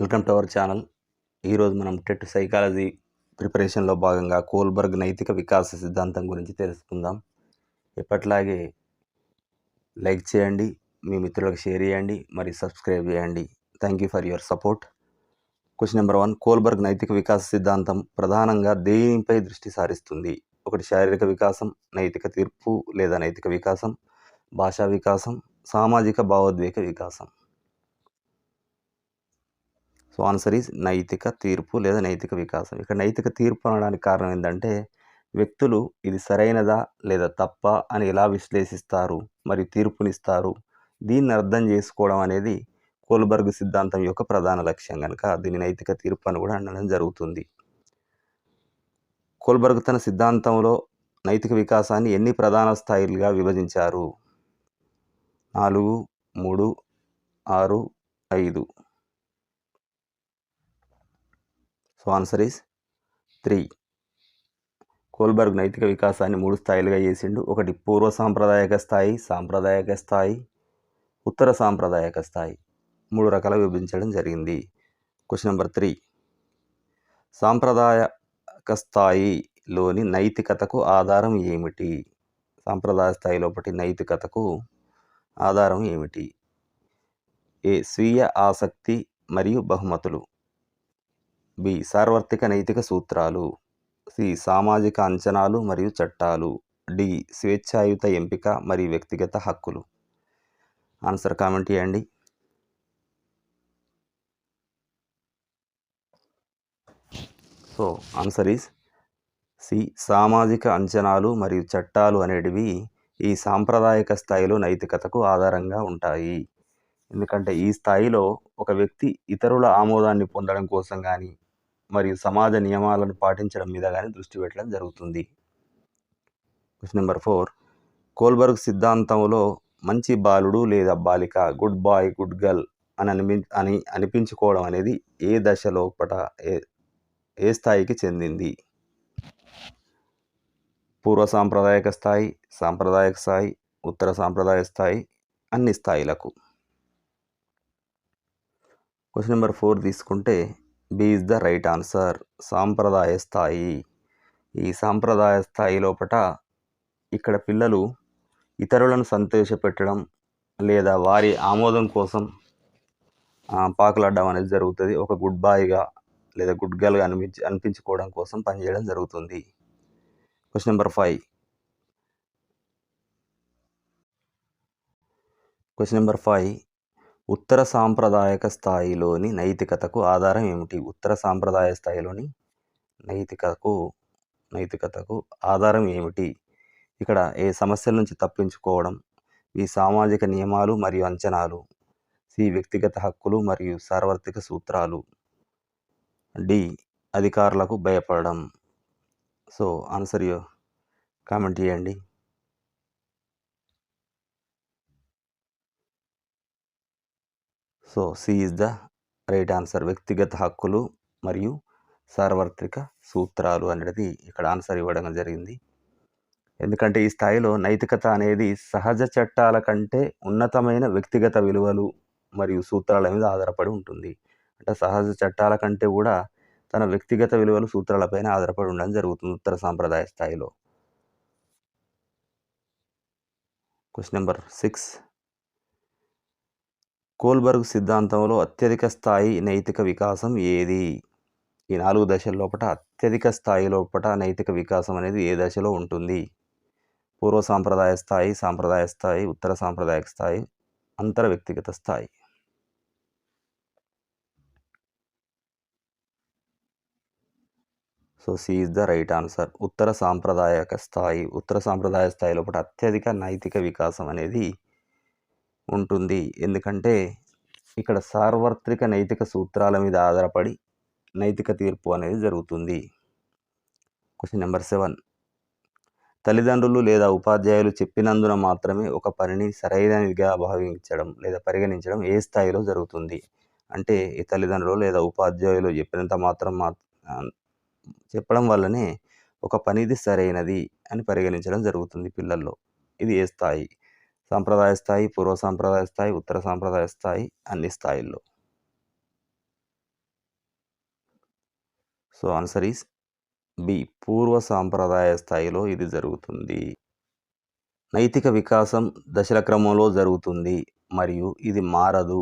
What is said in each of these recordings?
Welcome to our channel. ఈరోజు మనం TET psychology ప్రిపరేషన్లో భాగంగా కోల్బర్గ్ నైతిక వికాస సిద్ధాంతం గురించి తెలుసుకుందాం. ఎప్పట్లాగే లైక్ చేయండి మీ మిత్రులకు షేర్ చేయండి మరి సబ్స్క్రైబ్ చేయండి. Thank you for your support question number one Kohlberg నైతిక వికాస సిద్ధాంతం ప్రధానంగా దేనిపై దృష్టి సారిస్తుంది? ఒకటి శారీరక వికాసం నైతిక తీర్పు లేదా నైతిక వికాసం భాషా వికాసం సామాజిక భావోద్వేగ వికాసం. సో ఆన్సర్ ఈజ్ నైతిక తీర్పు లేదా నైతిక వికాసం. ఇక్కడ నైతిక తీర్పు అనడానికి కారణం ఏంటంటే వ్యక్తులు ఇది సరైనదా లేదా తప్ప అని ఎలా విశ్లేషిస్తారు మరియు తీర్పునిస్తారు దీన్ని అర్థం చేసుకోవడం అనేది కోల్బర్గ్ సిద్ధాంతం యొక్క ప్రధాన లక్ష్యం కనుక దీని నైతిక తీర్పు అని కూడా అనడం జరుగుతుంది. కోల్బర్గ్ తన సిద్ధాంతంలో నైతిక వికాసాన్ని ఎన్ని ప్రధాన స్థాయిలుగా విభజించారు? నాలుగు మూడు ఆరు ఐదు. So answer is three Kohlberg నైతిక వికాసాన్ని మూడు స్థాయిలుగా చేసిండు. ఒకటి పూర్వ సాంప్రదాయక స్థాయి సాంప్రదాయక స్థాయి ఉత్తర సాంప్రదాయక స్థాయి. మూడు రకాల విభజించడం జరిగింది. క్వశ్చన్ నెంబర్ త్రీ సాంప్రదాయక స్థాయిలోని నైతికతకు ఆధారం ఏమిటి? సాంప్రదాయ స్థాయి లోపటి నైతికతకు ఆధారం ఏమిటి? ఏ స్వీయ ఆసక్తి మరియు బహుమతులు. బి. సార్వత్రిక నైతిక సూత్రాలు. సి. సామాజిక అంచనాలు మరియు చట్టాలు. డి. స్వేచ్ఛాయుత ఎంపిక మరియు వ్యక్తిగత హక్కులు. ఆన్సర్ కామెంట్ చేయండి. So answer is C. సామాజిక అంచనాలు మరియు చట్టాలు అనేటివి ఈ సాంప్రదాయక స్థాయిలో నైతికతకు ఆధారంగా ఉంటాయి. ఎందుకంటే ఈ స్థాయిలో ఒక వ్యక్తి ఇతరుల ఆమోదాన్ని పొందడం కోసం కానీ మరియు సమాజ నియమాలను పాటించడం మీద కానీ దృష్టి పెట్టడం జరుగుతుంది. క్వశ్చన్ నెంబర్ ఫోర్ కోల్బర్గ్ సిద్ధాంతంలో మంచి బాలుడు లేదా బాలిక గుడ్ బాయ్ గుడ్ గర్ల్ అని అనిపి అని అనిపించుకోవడం అనేది ఏ దశలో పట ఏ ఏ స్థాయికి చెందింది? పూర్వ సాంప్రదాయక స్థాయి సాంప్రదాయక స్థాయి ఉత్తర సాంప్రదాయ స్థాయి అన్ని స్థాయిలకు. క్వశ్చన్ నెంబర్ ఫోర్ తీసుకుంటే B is the right answer. సాంప్రదాయ స్థాయి. ఈ సాంప్రదాయ స్థాయి లోపల ఇక్కడ పిల్లలు ఇతరులను సంతోషపెట్టడం లేదా వారి ఆమోదం కోసం పాకులాడడం అనేది జరుగుతుంది. ఒక గుడ్ బాయ్గా లేదా గుడ్ గర్ల్గా అనిపించి అనిపించుకోవడం కోసం పనిచేయడం జరుగుతుంది. Question number five. Question number five. ఉత్తర సాంప్రదాయక స్థాయిలోని నైతికతకు ఆధారం ఏమిటి? ఉత్తర సాంప్రదాయ స్థాయిలోని నైతికతకు నైతికతకు ఆధారం ఏమిటి? ఇక్కడ ఏ సమస్యల నుంచి తప్పించుకోవడం? ఈ సామాజిక నియమాలు మరియు అంచనాలు సి వ్యక్తిగత హక్కులు మరియు సార్వత్రిక సూత్రాలు డి అధికారులకు భయపడడం. సో ఆన్సర్ యో కామెంట్ చేయండి. So C is the right answer వ్యక్తిగత హక్కులు మరియు సార్వత్రిక సూత్రాలు అనేది ఇక్కడ ఆన్సర్ ఇవ్వడం జరిగింది. ఎందుకంటే ఈ స్థాయిలో నైతికత అనేది సహజ చట్టాల కంటే ఉన్నతమైన వ్యక్తిగత విలువలు మరియు సూత్రాల మీద ఆధారపడి ఉంటుంది. అంటే సహజ చట్టాల కంటే కూడా తన వ్యక్తిగత విలువలు సూత్రాలపైన ఆధారపడి ఉండడం జరుగుతుంది ఉత్తర సాంప్రదాయ స్థాయిలో. క్వశ్చన్ నెంబర్ సిక్స్ కోల్బర్గ్ సిద్ధాంతంలో అత్యధిక స్థాయి నైతిక వికాసం ఏది? ఈ నాలుగు దశల లోపల అత్యధిక స్థాయి లోపల నైతిక వికాసం అనేది ఏ దశలో ఉంటుంది? పూర్వ సాంప్రదాయ స్థాయి సాంప్రదాయ స్థాయి ఉత్తర సాంప్రదాయక స్థాయి అంతర వ్యక్తిగత స్థాయి. So C is the right answer. ఉత్తర సాంప్రదాయక స్థాయి ఉత్తర సాంప్రదాయ స్థాయి లోపల అత్యధిక నైతిక వికాసం అనేది ఉంటుంది. ఎందుకంటే ఇక్కడ సార్వత్రిక నైతిక సూత్రాల మీద ఆధారపడి నైతిక తీర్పు అనేది జరుగుతుంది. క్వశ్చన్ నెంబర్ సెవెన్ తల్లిదండ్రులు లేదా ఉపాధ్యాయులు చెప్పినందున మాత్రమే ఒక పనిని సరైనదిగా భావించడం లేదా పరిగణించడం ఏ స్థాయిలో జరుగుతుంది? అంటే ఈ తల్లిదండ్రులు లేదా ఉపాధ్యాయులు చెప్పినంత మాత్రం మా చెప్పడం వల్లనే ఒక పనిది సరైనది అని పరిగణించడం జరుగుతుంది పిల్లల్లో. ఇది ఏ స్థాయి? సాంప్రదాయ స్థాయి పూర్వ సాంప్రదాయ స్థాయి ఉత్తర సాంప్రదాయ స్థాయి అన్ని స్థాయిల్లో. సో ఆన్సర్ ఈస్ బి పూర్వ సాంప్రదాయ స్థాయిలో ఇది జరుగుతుంది. నైతిక వికాసం దశల క్రమంలో జరుగుతుంది మరియు ఇది మారదు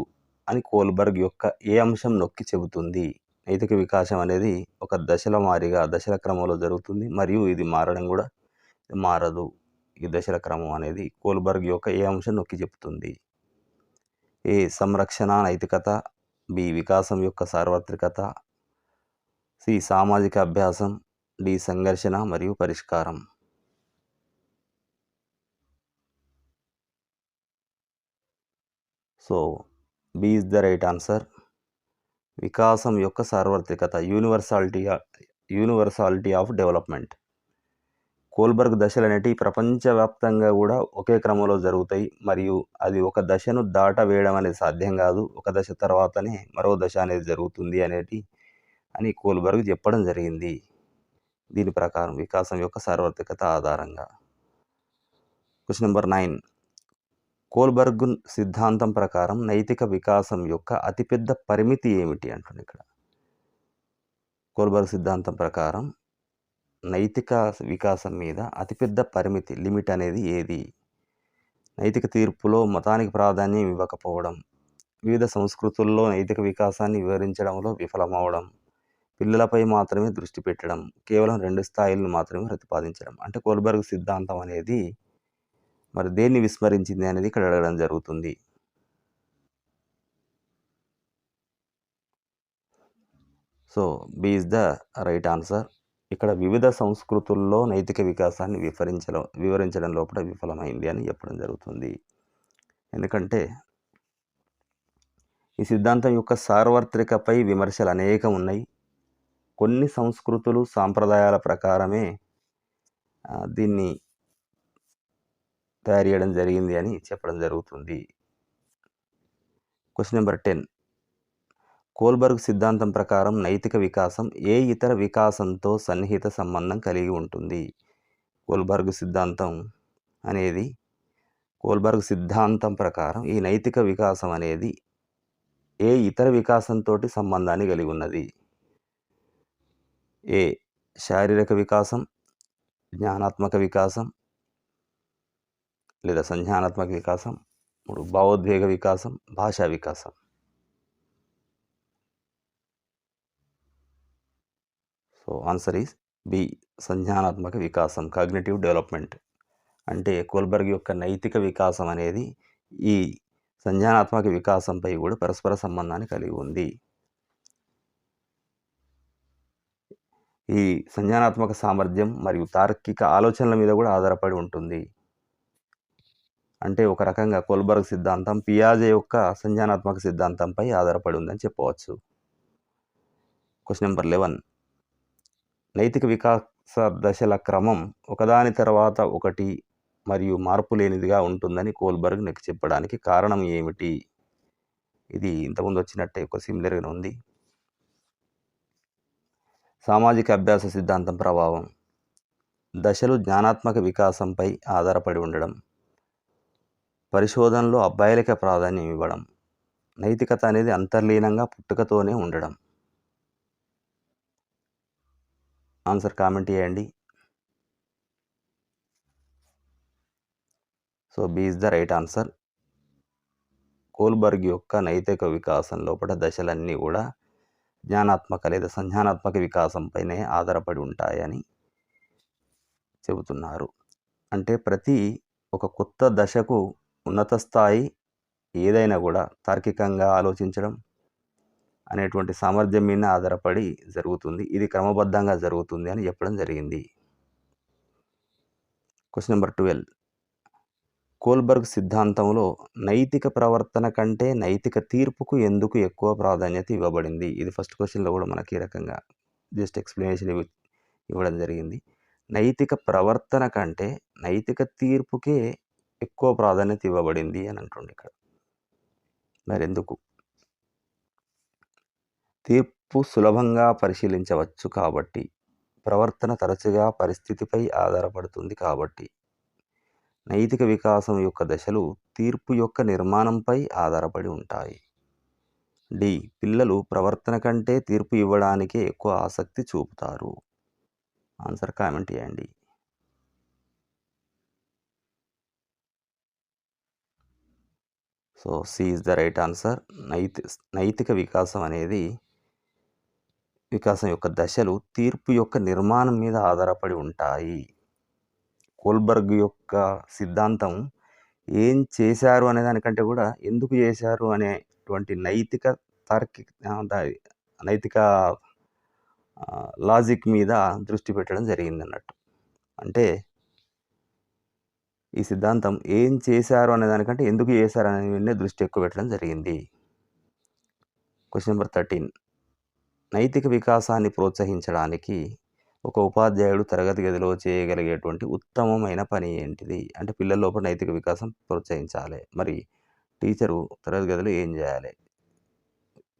అని కోల్బర్గ్ యొక్క ఏ అంశం నొక్కి చెబుతుంది. నైతిక వికాసం అనేది ఒక దశల మారిగా దశల క్రమంలో జరుగుతుంది మరియు ఇది మారడం కూడా మారదు. ఈ దశల క్రమం అనేది కోల్బర్గ్ యొక్క ఏ అంశం నొక్కి చెబుతుంది? ఏ సంరక్షణ నైతికత బి వికాసం యొక్క సార్వత్రికత సి సామాజిక అభ్యాసం డి సంఘర్షణ మరియు పరిష్కారం. So B is the right answer. వికాసం యొక్క సార్వత్రికత universality universality of development. Kohlberg దశలు అనేటివి ప్రపంచవ్యాప్తంగా కూడా ఒకే క్రమంలో జరుగుతాయి. మరియు అది ఒక దశను దాట వేయడం అనేది సాధ్యం కాదు. ఒక దశ తర్వాతనే మరో దశ అనేది జరుగుతుంది అనేటి అని కోల్బర్గ్ చెప్పడం జరిగింది. దీని ప్రకారం వికాసం యొక్క సార్వత్రికత ఆధారంగా. Question number nine. కోల్బర్గ్ సిద్ధాంతం ప్రకారం నైతిక వికాసం యొక్క అతిపెద్ద పరిమితి ఏమిటి అంటుంది ఇక్కడ. కోల్బర్గ్ సిద్ధాంతం ప్రకారం నైతిక వికాసం మీద అతిపెద్ద పరిమితి లిమిట్ అనేది ఏది? నైతిక తీర్పులో మతానికి ప్రాధాన్యం ఇవ్వకపోవడం వివిధ సంస్కృతుల్లో నైతిక వికాసాన్ని వివరించడంలో విఫలమవడం పిల్లలపై మాత్రమే దృష్టి పెట్టడం కేవలం రెండు స్థాయిలను మాత్రమే ప్రతిపాదించడం అంటే కోల్బర్గ్ సిద్ధాంతం అనేది మరి దేన్ని విస్మరించింది అనేది ఇక్కడ అడగడం జరుగుతుంది. So B is the right answer ఇక్కడ వివిధ సంస్కృతుల్లో నైతిక వికాసాన్ని వివరించడం వివరించడం లోపల విఫలమైంది అని చెప్పడం జరుగుతుంది. ఎందుకంటే ఈ సిద్ధాంతం యొక్క సార్వత్రికపై విమర్శలు అనేకం ఉన్నాయి. కొన్ని సంస్కృతులు సాంప్రదాయాల ప్రకారమే దీన్ని తయారు చేయడం జరిగింది అని చెప్పడం జరుగుతుంది. Question number ten. కోల్బర్గ్ సిద్ధాంతం ప్రకారం నైతిక వికాసం ఏ ఇతర వికాసంతో సన్నిహిత సంబంధం కలిగి ఉంటుంది? కోల్బర్గ్ సిద్ధాంతం అనేది కోల్బర్గ్ సిద్ధాంతం ప్రకారం ఈ నైతిక వికాసం అనేది ఏ ఇతర వికాసంతో సంబంధాన్ని కలిగి ఉన్నది? ఏ శారీరక వికాసం జ్ఞానాత్మక వికాసం లేదా సంజ్ఞానాత్మక వికాసం మూడు భావోద్వేగ వికాసం భాషా వికాసం. సో ఆన్సర్ ఈస్ బి సంజ్ఞానాత్మక వికాసం కాగ్నేటివ్ డెవలప్మెంట్. అంటే కోల్బర్గ్ యొక్క నైతిక వికాసం అనేది ఈ సంజ్ఞానాత్మక వికాసంపై కూడా పరస్పర సంబంధాన్ని కలిగి ఉంది. ఈ సంజ్ఞానాత్మక సామర్థ్యం మరియు తార్కిక ఆలోచనల మీద కూడా ఆధారపడి ఉంటుంది. అంటే ఒక రకంగా కోల్బర్గ్ సిద్ధాంతం పియాజే యొక్క సంజ్ఞానాత్మక సిద్ధాంతంపై ఆధారపడి ఉందని చెప్పవచ్చు. క్వశ్చన్ నెంబర్ లెవెన్ నైతిక వికాస దశల క్రమం ఒకదాని తర్వాత ఒకటి మరియు మార్పు లేనిదిగా ఉంటుందని కోల్బర్గ్ నెక్కి చెప్పడానికి కారణం ఏమిటి? ఇది ఇంతకుముందు వచ్చినట్టే ఒక సిమిలర్గా ఉంది. సామాజిక అభ్యాస సిద్ధాంతం ప్రభావం. దశలు జ్ఞానాత్మక వికాసంపై ఆధారపడి ఉండడం. పరిశోధనలో అబ్బాయిలకే ప్రాధాన్యం ఇవ్వడం. నైతికత అనేది అంతర్లీనంగా పుట్టుకతోనే ఉండడం. ఆన్సర్ కామెంట్ చేయండి. So B is the right answer. Kohlberg యొక్క నైతిక వికాసం లోపల దశలన్నీ కూడా జ్ఞానాత్మక లేదా సంజ్ఞానాత్మక వికాసంపైనే ఆధారపడి ఉంటాయని చెబుతున్నారు. అంటే ప్రతి ఒక కొత్త దశకు ఉన్నత స్థాయి ఏదైనా కూడా తార్కికంగా ఆలోచించడం అనేటువంటి సామర్థ్యం మీద ఆధారపడి జరుగుతుంది. ఇది క్రమబద్ధంగా జరుగుతుంది అని చెప్పడం జరిగింది. క్వశ్చన్ నెంబర్ ట్వెల్వ్ కోల్బర్గ్ సిద్ధాంతంలో నైతిక ప్రవర్తన కంటే నైతిక తీర్పుకు ఎందుకు ఎక్కువ ప్రాధాన్యత ఇవ్వబడింది? ఇది ఫస్ట్ క్వశ్చన్లో కూడా మనకి ఈ రకంగా జస్ట్ ఎక్స్ప్లెనేషన్ ఇవ్వడం జరిగింది. నైతిక ప్రవర్తన కంటే నైతిక తీర్పుకే ఎక్కువ ప్రాధాన్యత ఇవ్వబడింది అని అంటుండే ఇక్కడ. మరి ఎందుకు? తీర్పు సులభంగా పరిశీలించవచ్చు కాబట్టి ప్రవర్తన తరచుగా పరిస్థితిపై ఆధారపడుతుంది కాబట్టి. నైతిక వికాసం యొక్క దశలు తీర్పు యొక్క నిర్మాణంపై ఆధారపడి ఉంటాయి. డి. పిల్లలు ప్రవర్తన కంటే తీర్పు ఇవ్వడానికే ఎక్కువ ఆసక్తి చూపుతారు. ఆన్సర్ కామెంట్ చేయండి. So C is the right answer. నైతి నైతిక వికాసం అనేది వికాసం యొక్క దశలు తీర్పు యొక్క నిర్మాణం మీద ఆధారపడి ఉంటాయి. కోల్బర్గ్ యొక్క సిద్ధాంతం ఏం చేశారు అనే దానికంటే కూడా ఎందుకు చేశారు అనేటువంటి నైతిక తార్కిక దా- నైతిక లాజిక్ మీద దృష్టి పెట్టడం జరిగింది అన్నట్టు. అంటే ఈ సిద్ధాంతం ఏం చేశారు అనే దానికంటే ఎందుకు చేశారు అనే దృష్టి ఎక్కువ పెట్టడం జరిగింది. క్వశ్చన్ నెంబర్ థర్టీన్ నైతిక వికాసాన్ని ప్రోత్సహించడానికి ఒక ఉపాధ్యాయుడు తరగతి గదిలో చేయగలిగేటువంటి ఉత్తమమైన పని ఏంటిది? అంటే పిల్లల లోపల నైతిక వికాసం ప్రోత్సహించాలి. మరి టీచరు తరగతి గదిలో ఏం చేయాలి?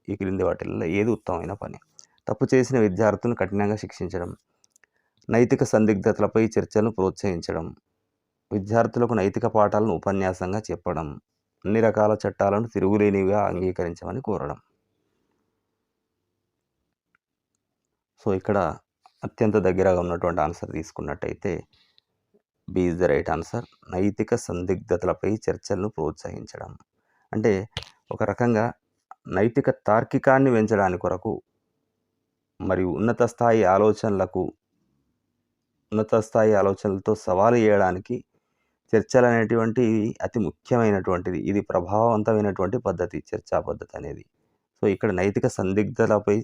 ఈ క్రింది వాటిల్లో ఏది ఉత్తమమైన పని? తప్పు చేసిన విద్యార్థులను కఠినంగా శిక్షించడం నైతిక సందిగ్ధతలపై చర్చలను ప్రోత్సహించడం విద్యార్థులకు నైతిక పాఠాలను ఉపన్యాసంగా చెప్పడం అన్ని రకాల చట్టాలను తిరుగులేనివిగా అంగీకరించమని కోరడం. సో ఇక్కడ అత్యంత దగ్గరగా ఉన్నటువంటి ఆన్సర్ తీసుకున్నట్టయితే B is the right answer. నైతిక సందిగ్ధతలపై చర్చలను ప్రోత్సహించడం. అంటే ఒక రకంగా నైతిక తార్కికాన్ని పెంచడానికి కొరకు మరియు ఉన్నత స్థాయి ఆలోచనలకు ఉన్నత స్థాయి ఆలోచనలతో సవాలు చేయడానికి చర్చలు అనేటువంటివి అతి ముఖ్యమైనటువంటిది. ఇది ప్రభావవంతమైనటువంటి పద్ధతి చర్చా పద్ధతి అనేది. సో ఇక్కడ నైతిక సందిగ్ధలపై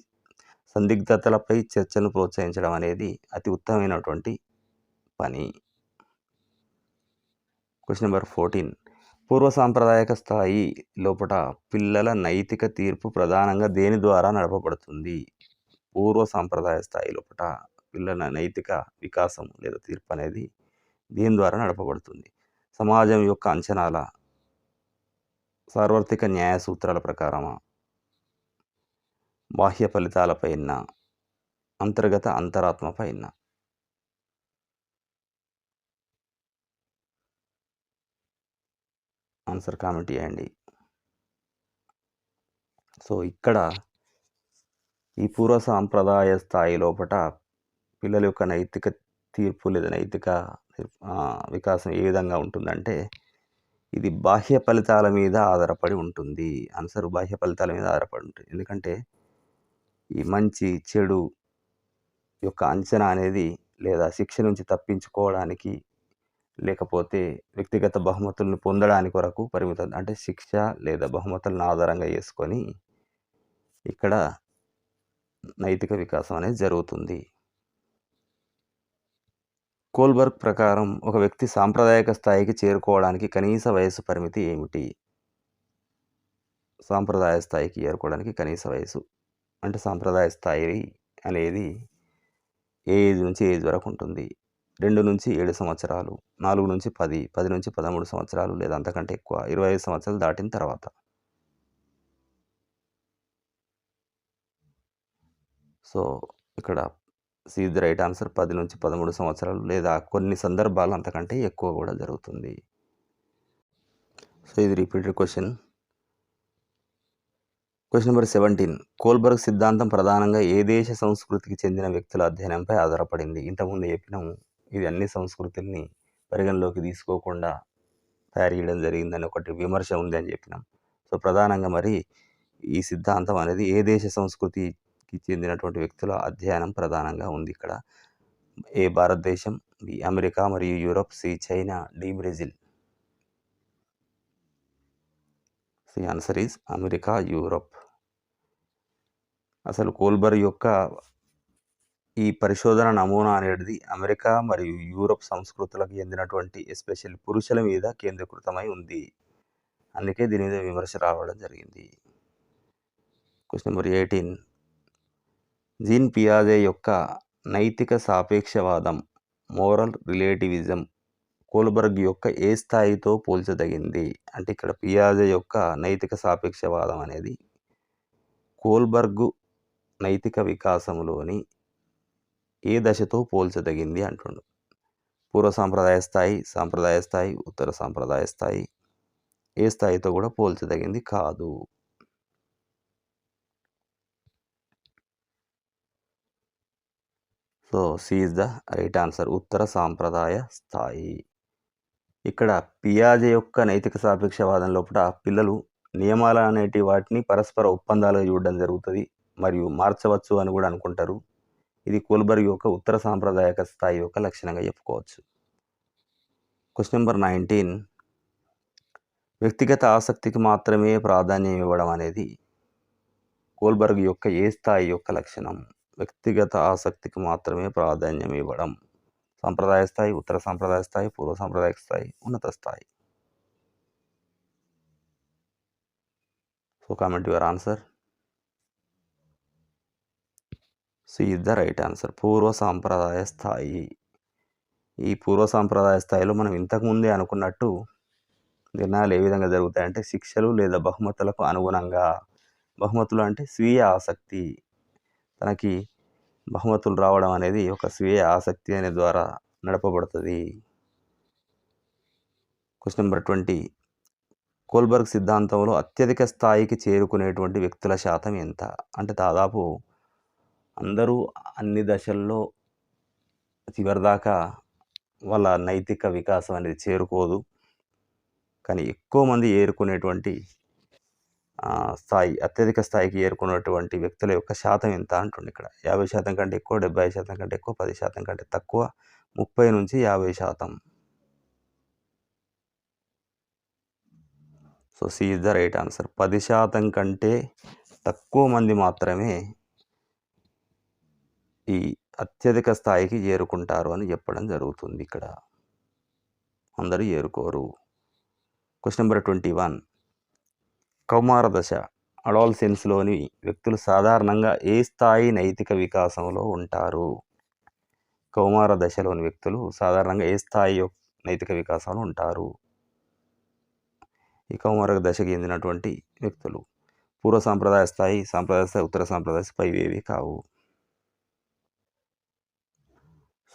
సందిగ్ధతలపై చర్చను ప్రోత్సహించడం అనేది అతి ఉత్తమమైనటువంటి పని. క్వశ్చన్ నెంబర్ ఫోర్టీన్ పూర్వ సాంప్రదాయక స్థాయి లోపల పిల్లల నైతిక తీర్పు ప్రధానంగా దేని ద్వారా నడపబడుతుంది? పూర్వ సాంప్రదాయ స్థాయి లోపల పిల్లల నైతిక వికాసం లేదా తీర్పు అనేది దీని ద్వారా నడపబడుతుంది? సమాజం యొక్క అంచనాల సార్వత్రిక న్యాయ సూత్రాల ప్రకారమా? బాహ్య ఫలితాలపైన అంతర్గత అంతరాత్మ పైన. ఆన్సర్ కామెంట్ చేయండి. సో ఇక్కడ ఈ పూర్వ సాంప్రదాయ స్థాయి లోపల పిల్లల యొక్క నైతిక తీర్పు లేదా నైతిక వికాసం ఏ విధంగా ఉంటుందంటే ఇది బాహ్య ఫలితాల మీద ఆధారపడి ఉంటుంది. ఆన్సర్ బాహ్య ఫలితాల మీద ఆధారపడి ఉంటుంది. ఎందుకంటే ఈ మంచి చెడు యొక్క అంచనా అనేది లేదా శిక్ష నుంచి తప్పించుకోవడానికి లేకపోతే వ్యక్తిగత బహుమతులను పొందడానికి కొరకు పరిమితం అంటే శిక్ష లేదా బహుమతులను ఆధారంగా చేసుకొని ఇక్కడ నైతిక వికాసం అనేది జరుగుతుంది. కోల్బర్గ్ ప్రకారం ఒక వ్యక్తి సాంప్రదాయక స్థాయికి చేరుకోవడానికి కనీస వయసు పరిమితి ఏమిటి? సాంప్రదాయ స్థాయికి చేరుకోవడానికి కనీస వయసు అంటే సాంప్రదాయ స్థాయి అనేది ఏ ఏజ్ నుంచి ఏజ్ వరకు ఉంటుంది. రెండు నుంచి ఏడు సంవత్సరాలు నాలుగు నుంచి పది పది నుంచి పదమూడు సంవత్సరాలు లేదా అంతకంటే ఎక్కువ ఇరవై ఐదు సంవత్సరాలు దాటిన తర్వాత. సో ఇక్కడ సి రైట్ ఆన్సర్ పది నుంచి పదమూడు సంవత్సరాలు లేదా కొన్ని సందర్భాలు అంతకంటే ఎక్కువ కూడా జరుగుతుంది. సో ఇది repeated question. Question number seventeen Kohlberg సిద్ధాంతం ప్రధానంగా ఏ దేశ సంస్కృతికి చెందిన వ్యక్తుల అధ్యయనంపై ఆధారపడింది? ఇంతకుముందు చెప్పినాము ఇది అన్ని సంస్కృతుల్ని పరిగణలోకి తీసుకోకుండా తయారు చేయడం జరిగిందని ఒకటి విమర్శ ఉంది అని చెప్పినాం. సో ప్రధానంగా మరి ఈ సిద్ధాంతం అనేది ఏ దేశ సంస్కృతికి చెందినటువంటి వ్యక్తుల అధ్యయనం ప్రధానంగా ఉంది ఇక్కడ. ఏ భారతదేశం బి అమెరికా మరియు Europe C China D Brazil C answer is America Europe అసలు కోల్బర్ యొక్క ఈ పరిశోధన నమూనా అనేది అమెరికా మరియు యూరోప్ సంస్కృతులకు చెందినటువంటి ఎస్పెషల్ పురుషుల మీద కేంద్రీకృతమై ఉంది. అందుకే దీని మీద విమర్శ రావడం జరిగింది. క్వశ్చన్ నెంబర్ ఎయిటీన్ జీన్ పియాజే యొక్క నైతిక సాపేక్షవాదం మోరల్ రిలేటివిజం కోల్బర్గ్ యొక్క ఏ స్థాయితో పోల్చదగింది? అంటే ఇక్కడ పియాజే యొక్క నైతిక సాపేక్షవాదం అనేది కోల్బర్గ్ నైతిక వికాసంలోని ఏ దశతో పోల్చదగింది అంటుండు. పూర్వ సాంప్రదాయ స్థాయి సాంప్రదాయ స్థాయి ఉత్తర సాంప్రదాయ స్థాయి ఏ స్థాయితో కూడా పోల్చదగింది కాదు. So C is the right answer. ఉత్తర సాంప్రదాయ స్థాయి. ఇక్కడ పియాజే యొక్క నైతిక సాపేక్షవాదం లోపల పిల్లలు నియమాలు అనేటి వాటిని పరస్పర ఒప్పందాలుగా చూడడం జరుగుతుంది మరియు మార్చవచ్చు అని కూడా అనుకుంటారు. ఇది కోల్బర్గ్ యొక్క ఉత్తర సాంప్రదాయక స్థాయి యొక్క లక్షణంగా చెప్పుకోవచ్చు. Question number nineteen. వ్యక్తిగత ఆసక్తికి మాత్రమే ప్రాధాన్యం ఇవ్వడం అనేది కోల్బర్గ్ యొక్క ఏ స్థాయి యొక్క లక్షణం? వ్యక్తిగత ఆసక్తికి మాత్రమే ప్రాధాన్యం ఇవ్వడం. సాంప్రదాయ స్థాయి ఉత్తర సాంప్రదాయ స్థాయి పూర్వ సాంప్రదాయ స్థాయి ఉన్నత స్థాయి. So comment your answer C is the right answer పూర్వ సాంప్రదాయ స్థాయి. ఈ పూర్వ సాంప్రదాయ స్థాయిలో మనం ఇంతకుముందే అనుకున్నట్టు నిర్ణయాలు ఏ విధంగా జరుగుతాయంటే శిక్షలు లేదా బహుమతులకు అనుగుణంగా. బహుమతులు అంటే స్వీయ ఆసక్తి. తనకి బహుమతులు రావడం అనేది ఒక స్వీయ ఆసక్తి అనే ద్వారా నడపబడుతుంది. క్వశ్చన్ నెంబర్ ట్వంటీ కోల్బర్గ్ సిద్ధాంతంలో అత్యధిక స్థాయికి చేరుకునేటువంటి వ్యక్తుల శాతం ఎంత? అంటే దాదాపు అందరూ అన్ని దశల్లో చివరిదాకా వాళ్ళ నైతిక వికాసం అనేది చేరుకోదు. కానీ ఎక్కువ మంది ఏరుకునేటువంటి స్థాయి అత్యధిక స్థాయికి ఏరుకున్నటువంటి వ్యక్తుల యొక్క శాతం ఎంత అంటుండే ఇక్కడ? యాభై శాతం కంటే ఎక్కువ డెబ్బై శాతం కంటే ఎక్కువ పది శాతం కంటే తక్కువ ముప్పై నుంచి యాభై శాతం. So C is the right answer. పది శాతం కంటే తక్కువ మంది మాత్రమే ఈ అత్యధిక స్థాయికి చేరుకుంటారు అని చెప్పడం జరుగుతుంది ఇక్కడ. అందరూ ఏరుకోరు క్వశ్చన్ నెంబర్ ట్వంటీ వన్. కౌమార దశ. అడాల్సెన్స్లోని వ్యక్తులు సాధారణంగా ఏ స్థాయి నైతిక వికాసంలో ఉంటారు? కౌమార దశలోని వ్యక్తులు సాధారణంగా ఏ స్థాయి నైతిక వికాసంలో ఉంటారు? ఈ కౌమార దశకి చెందినటువంటి వ్యక్తులు. పూర్వ సాంప్రదాయ స్థాయి సాంప్రదాయ స్థాయి ఉత్తర సాంప్రదాయ స్థాయి ఇవేవి కావు.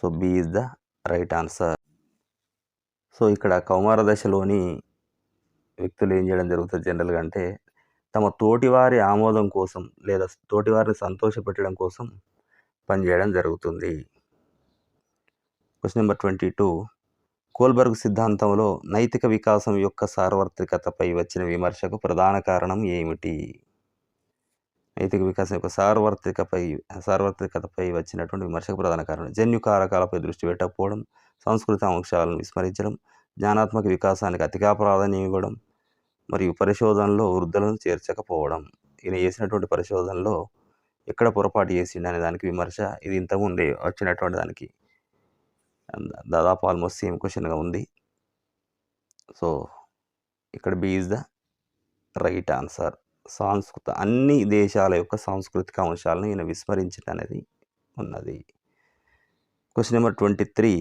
So B is the right answer. So ఇక్కడ కౌమార దశలోని వ్యక్తులు ఏం చేయడం జరుగుతుంది జనరల్గా అంటే తమ తోటివారి ఆమోదం కోసం లేదా తోటివారిని సంతోషపెట్టడం కోసం పనిచేయడం జరుగుతుంది. Question number twenty two. Kohlberg సిద్ధాంతంలో నైతిక వికాసం యొక్క సార్వత్రికతపై వచ్చిన విమర్శకు ప్రధాన కారణం ఏమిటి? నైతిక వికాసం యొక్క సార్వత్రికపై సార్వత్రికతపై వచ్చినటువంటి విమర్శకు ప్రధాన కారణం. జన్యు కారకాలపై దృష్టి పెట్టకపోవడం సాంస్కృతిక అంశాలను విస్మరించడం జ్ఞానాత్మక వికాసానికి అతిగా ప్రాధాన్యం ఇవ్వడం మరియు పరిశోధనలో వృద్ధులను చేర్చకపోవడం. ఈయన చేసినటువంటి పరిశోధనలో ఎక్కడ పొరపాటు చేసిండు అనే దానికి విమర్శ ఇది ఇంతకుముందే వచ్చినటువంటి దానికి. దాదాపు ఆల్మోస్ట్ సేమ్ క్వశ్చన్గా ఉంది. సో ఇక్కడ B is the right answer సాంస్కృత అన్ని దేశాల యొక్క సాంస్కృతిక అంశాలను ఈయన విస్మరించడం అనేది ఉన్నది. క్వశ్చన్ నెంబర్ ట్వంటీ త్రీ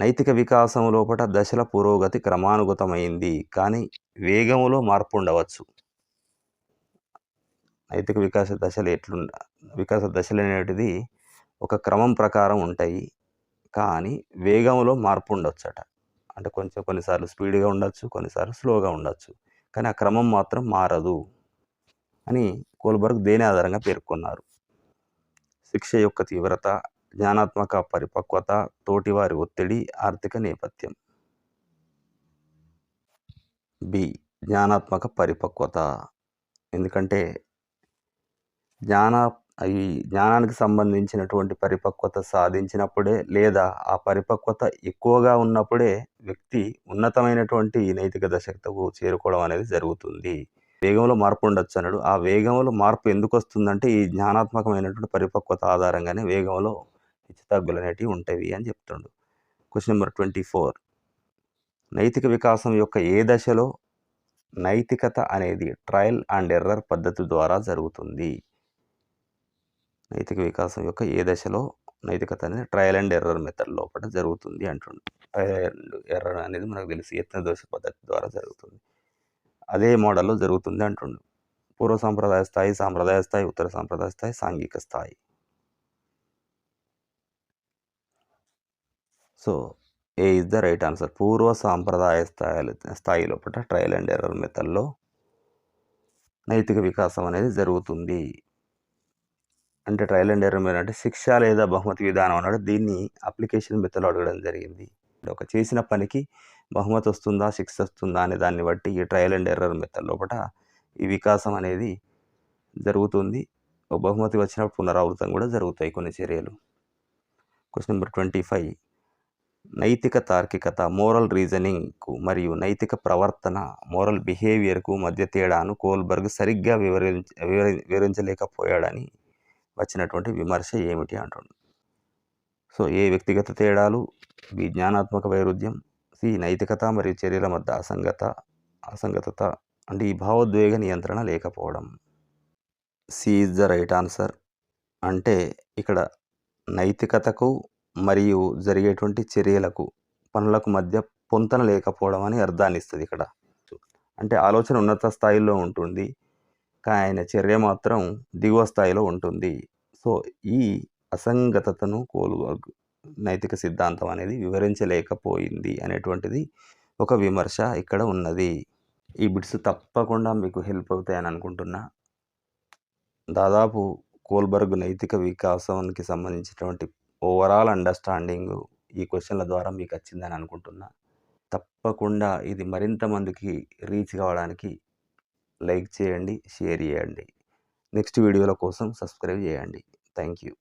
నైతిక వికాసం లోపల దశల పురోగతి క్రమానుగతమైంది కానీ వేగంలో మార్పు ఉండవచ్చు నైతిక వికాస దశలు ఎట్లుండ వికాస దశలు అనేటిది ఒక క్రమం ప్రకారం ఉంటాయి కానీ వేగంలో మార్పు ఉండొచ్చట అంటే కొంచెం కొన్నిసార్లు స్పీడ్గా ఉండొచ్చు కొన్నిసార్లు స్లోగా ఉండొచ్చు కానీ ఆ క్రమం మాత్రం మారదు అని కోల్బర్గ్ దేని ఆధారంగా పేర్కొన్నారు. శిక్ష యొక్క తీవ్రత జ్ఞానాత్మక పరిపక్వత తోటివారి ఒత్తిడి ఆర్థిక నేపథ్యం. బి. జ్ఞానాత్మక పరిపక్వత. ఎందుకంటే జ్ఞాన ఈ జ్ఞానానికి సంబంధించినటువంటి పరిపక్వత సాధించినప్పుడే లేదా ఆ పరిపక్వత ఎక్కువగా ఉన్నప్పుడే వ్యక్తి ఉన్నతమైనటువంటి నైతిక దశకు చేరుకోవడం అనేది జరుగుతుంది. వేగంలో మార్పు ఉండొచ్చు అన్నాడు. ఆ వేగంలో మార్పు ఎందుకు వస్తుందంటే ఈ జ్ఞానాత్మకమైనటువంటి పరిపక్వత ఆధారంగానే వేగంలో హెచ్చుతగ్గులు అనేటివి ఉంటాయి అని చెప్తుండు. క్వశ్చన్ నెంబర్ ట్వంటీ ఫోర్ నైతిక వికాసం యొక్క ఏ దశలో నైతికత అనేది ట్రయల్ అండ్ ఎర్రర్ పద్ధతి ద్వారా జరుగుతుంది? నైతిక వికాసం యొక్క ఏ దశలో నైతికత అనేది ట్రయల్ అండ్ ఎర్రర్ మెథడ్ లోపల జరుగుతుంది అంటుండు. ట్రయల్ అండ్ ఎర్రర్ అనేది మనకు తెలిసి యత్న దోష పద్ధతి ద్వారా జరుగుతుంది. అదే మోడల్లో జరుగుతుంది అంటుండు. పూర్వ సాంప్రదాయ స్థాయి సాంప్రదాయ స్థాయి ఉత్తర సాంప్రదాయ స్థాయి సాంఘిక స్థాయి. So A is the right answer? పూర్వ సాంప్రదాయ స్థాయి స్థాయి లోపల ట్రయల్ అండ్ ఎర్రర్ మెథడ్లో నైతిక వికాసం అనేది జరుగుతుంది. అంటే ట్రయల్ అండ్ ఎర్రర్ మెథడ్ అంటే శిక్ష లేదా బహుమతి విధానం అన్నాడు దీన్ని అప్లికేషన్ మెథడ్లో అడగడం జరిగింది. ఒక చేసిన పనికి బహుమతి వస్తుందా శిక్ష వస్తుందా అనే దాన్ని బట్టి ఈ ట్రయల్ అండ్ ఎర్రర్ మెథడ్ లోపల ఈ వికాసం అనేది జరుగుతుంది. బహుమతి వచ్చినప్పుడు పునరావృతం కూడా జరుగుతాయి కొన్ని చర్యలు. Question number twenty five. నైతిక తార్కికత మోరల్ రీజనింగ్కు మరియు నైతిక ప్రవర్తన మోరల్ బిహేవియర్కు మధ్య తేడాను కోల్బర్గ్ సరిగ్గా వివరించ వివరించలేకపోయాడని వచ్చినటువంటి విమర్శ ఏమిటి అంటుండు. సో ఏ వ్యక్తిగత తేడాలు? బి జ్ఞానాత్మక వైరుధ్యం సి నైతికత మరియు చర్యల మధ్య అసంగత అసంగతత అంటే ఈ భావోద్వేగ నియంత్రణ లేకపోవడం. C is the right answer అంటే ఇక్కడ నైతికతకు మరియు జరిగేటువంటి చర్యలకు పనులకు మధ్య పొంతన లేకపోవడం అని అర్థాన్ని ఇస్తుంది ఇక్కడ. అంటే ఆలోచన ఉన్నత స్థాయిలో ఉంటుంది కానీ ఆయన చర్య మాత్రం దిగువ స్థాయిలో ఉంటుంది. సో ఈ అసంగతతను కోల్బర్గ్ నైతిక సిద్ధాంతం అనేది వివరించలేకపోయింది అనేటువంటిది ఒక విమర్శ ఇక్కడ ఉన్నది. ఈ బిట్స్ తప్పకుండా మీకు హెల్ప్ అవుతాయని అనుకుంటున్నా. దాదాపు కోల్బర్గ్ నైతిక వికాసానికి సంబంధించినటువంటి ఓవరాల్ అండర్స్టాండింగ్ ఈ క్వశ్చన్ల ద్వారా మీకు వచ్చిందని అనుకుంటున్నా. తప్పకుండా ఇది మరింత మందికి రీచ్ కావడానికి లైక్ చేయండి షేర్ చేయండి. నెక్స్ట్ వీడియోల కోసం సబ్స్క్రైబ్ చేయండి. Thank you